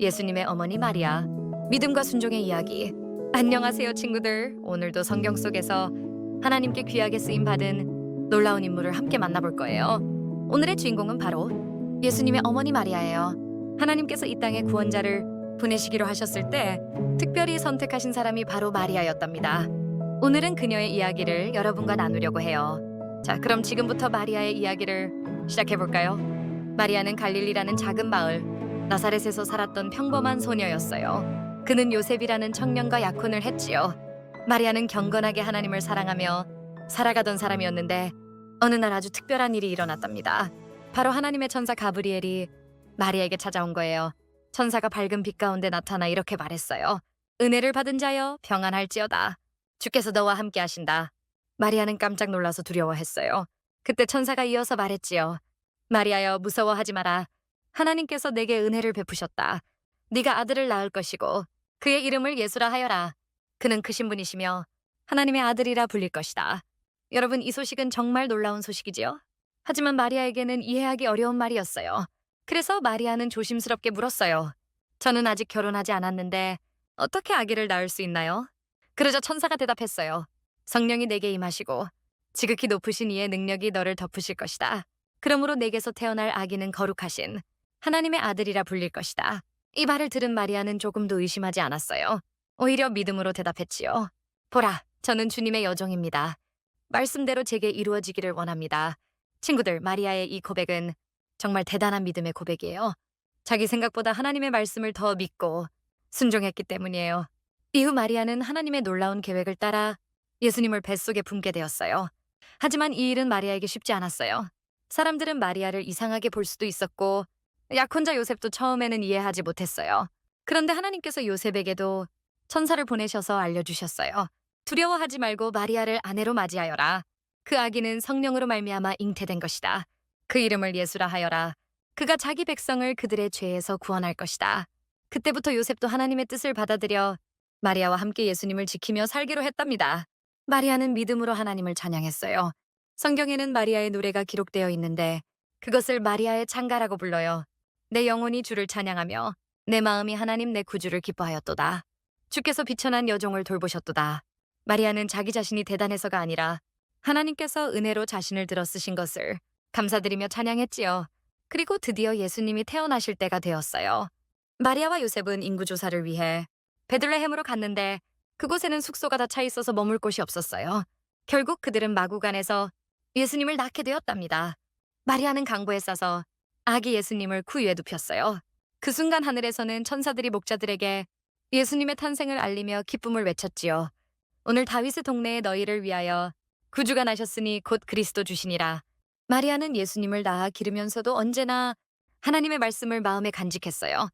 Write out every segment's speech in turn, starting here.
예수님의 어머니 마리아, 믿음과 순종의 이야기. 안녕하세요, 친구들. 오늘도 성경 속에서 하나님께 귀하게 쓰임 받은 놀라운 인물을 함께 만나볼 거예요. 오늘의 주인공은 바로 예수님의 어머니 마리아예요. 하나님께서 이 땅에 구원자를 보내시기로 하셨을 때 특별히 선택하신 사람이 바로 마리아였답니다. 오늘은 그녀의 이야기를 여러분과 나누려고 해요. 자, 그럼 지금부터 마리아의 이야기를 시작해 볼까요? 마리아는 갈릴리라는 작은 마을 나사렛에서 살았던 평범한 소녀였어요. 그는 요셉이라는 청년과 약혼을 했지요. 마리아는 경건하게 하나님을 사랑하며 살아가던 사람이었는데 어느 날 아주 특별한 일이 일어났답니다. 바로 하나님의 천사 가브리엘이 마리아에게 찾아온 거예요. 천사가 밝은 빛 가운데 나타나 이렇게 말했어요. 은혜를 받은 자여 평안할지어다. 주께서 너와 함께 하신다. 마리아는 깜짝 놀라서 두려워했어요. 그때 천사가 이어서 말했지요. 마리아여 무서워하지 마라. 하나님께서 내게 은혜를 베푸셨다. 네가 아들을 낳을 것이고 그의 이름을 예수라 하여라. 그는 크신 분이시며 하나님의 아들이라 불릴 것이다. 여러분 이 소식은 정말 놀라운 소식이지요. 하지만 마리아에게는 이해하기 어려운 말이었어요. 그래서 마리아는 조심스럽게 물었어요. 저는 아직 결혼하지 않았는데 어떻게 아기를 낳을 수 있나요? 그러자 천사가 대답했어요. 성령이 내게 임하시고 지극히 높으신 이의 능력이 너를 덮으실 것이다. 그러므로 내게서 태어날 아기는 거룩하신 하나님의 아들이라 불릴 것이다. 이 말을 들은 마리아는 조금도 의심하지 않았어요. 오히려 믿음으로 대답했지요. 보라, 저는 주님의 여종입니다. 말씀대로 제게 이루어지기를 원합니다. 친구들, 마리아의 이 고백은 정말 대단한 믿음의 고백이에요. 자기 생각보다 하나님의 말씀을 더 믿고 순종했기 때문이에요. 이후 마리아는 하나님의 놀라운 계획을 따라 예수님을 뱃속에 품게 되었어요. 하지만 이 일은 마리아에게 쉽지 않았어요. 사람들은 마리아를 이상하게 볼 수도 있었고 약혼자 요셉도 처음에는 이해하지 못했어요. 그런데 하나님께서 요셉에게도 천사를 보내셔서 알려주셨어요. 두려워하지 말고 마리아를 아내로 맞이하여라. 그 아기는 성령으로 말미암아 잉태된 것이다. 그 이름을 예수라 하여라. 그가 자기 백성을 그들의 죄에서 구원할 것이다. 그때부터 요셉도 하나님의 뜻을 받아들여 마리아와 함께 예수님을 지키며 살기로 했답니다. 마리아는 믿음으로 하나님을 찬양했어요. 성경에는 마리아의 노래가 기록되어 있는데 그것을 마리아의 창가라고 불러요. 내 영혼이 주를 찬양하며 내 마음이 하나님 내 구주를 기뻐하였도다. 주께서 비천한 여종을 돌보셨도다. 마리아는 자기 자신이 대단해서가 아니라 하나님께서 은혜로 자신을 들어 쓰신 것을 감사드리며 찬양했지요. 그리고 드디어 예수님이 태어나실 때가 되었어요. 마리아와 요셉은 인구조사를 위해 베들레헴으로 갔는데 그곳에는 숙소가 다 차 있어서 머물 곳이 없었어요. 결국 그들은 마구간에서 예수님을 낳게 되었답니다. 마리아는 강보에 싸서 아기 예수님을 구유에 눕혔어요. 그 순간 하늘에서는 천사들이 목자들에게 예수님의 탄생을 알리며 기쁨을 외쳤지요. 오늘 다윗의 동네에 너희를 위하여 구주가 나셨으니 곧 그리스도 주시니라. 마리아는 예수님을 낳아 기르면서도 언제나 하나님의 말씀을 마음에 간직했어요.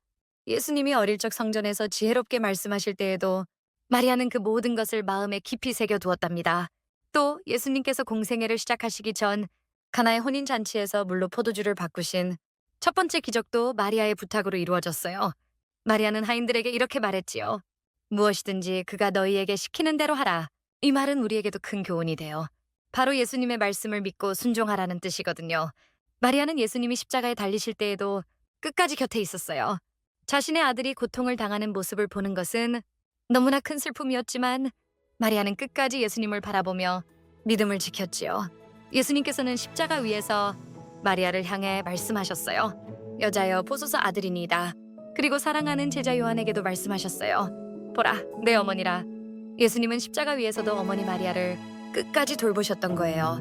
예수님이 어릴 적 성전에서 지혜롭게 말씀하실 때에도 마리아는 그 모든 것을 마음에 깊이 새겨 두었답니다. 또 예수님께서 공생애를 시작하시기 전 가나의 혼인 잔치에서 물로 포도주를 바꾸신 첫 번째 기적도 마리아의 부탁으로 이루어졌어요. 마리아는 하인들에게 이렇게 말했지요. 무엇이든지 그가 너희에게 시키는 대로 하라. 이 말은 우리에게도 큰 교훈이 돼요. 바로 예수님의 말씀을 믿고 순종하라는 뜻이거든요. 마리아는 예수님이 십자가에 달리실 때에도 끝까지 곁에 있었어요. 자신의 아들이 고통을 당하는 모습을 보는 것은 너무나 큰 슬픔이었지만 마리아는 끝까지 예수님을 바라보며 믿음을 지켰지요. 예수님께서는 십자가 위에서 마리아를 향해 말씀하셨어요. 여자여 보소서 아들이니이다. 그리고 사랑하는 제자 요한에게도 말씀하셨어요. 보라, 내 어머니라. 예수님은 십자가 위에서도 어머니 마리아를 끝까지 돌보셨던 거예요.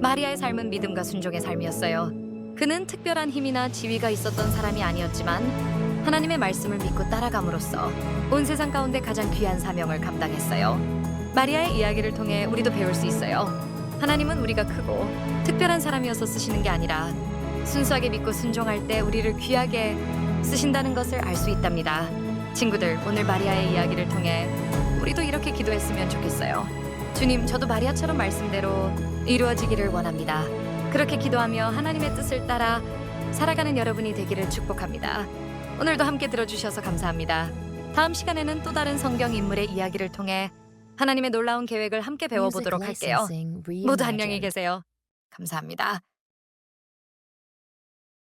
마리아의 삶은 믿음과 순종의 삶이었어요. 그는 특별한 힘이나 지위가 있었던 사람이 아니었지만 하나님의 말씀을 믿고 따라감으로써 온 세상 가운데 가장 귀한 사명을 감당했어요. 마리아의 이야기를 통해 우리도 배울 수 있어요. 하나님은 우리가 크고 특별한 사람이어서 쓰시는 게 아니라 순수하게 믿고 순종할 때 우리를 귀하게 쓰신다는 것을 알 수 있답니다. 친구들, 오늘 마리아의 이야기를 통해 우리도 이렇게 기도했으면 좋겠어요. 주님, 저도 마리아처럼 말씀대로 이루어지기를 원합니다. 그렇게 기도하며 하나님의 뜻을 따라 살아가는 여러분이 되기를 축복합니다. 오늘도 함께 들어주셔서 감사합니다. 다음 시간에는 또 다른 성경 인물의 이야기를 통해 하나님의 놀라운 계획을 함께 배워보도록 할게요. 모두 안녕히 계세요. 감사합니다.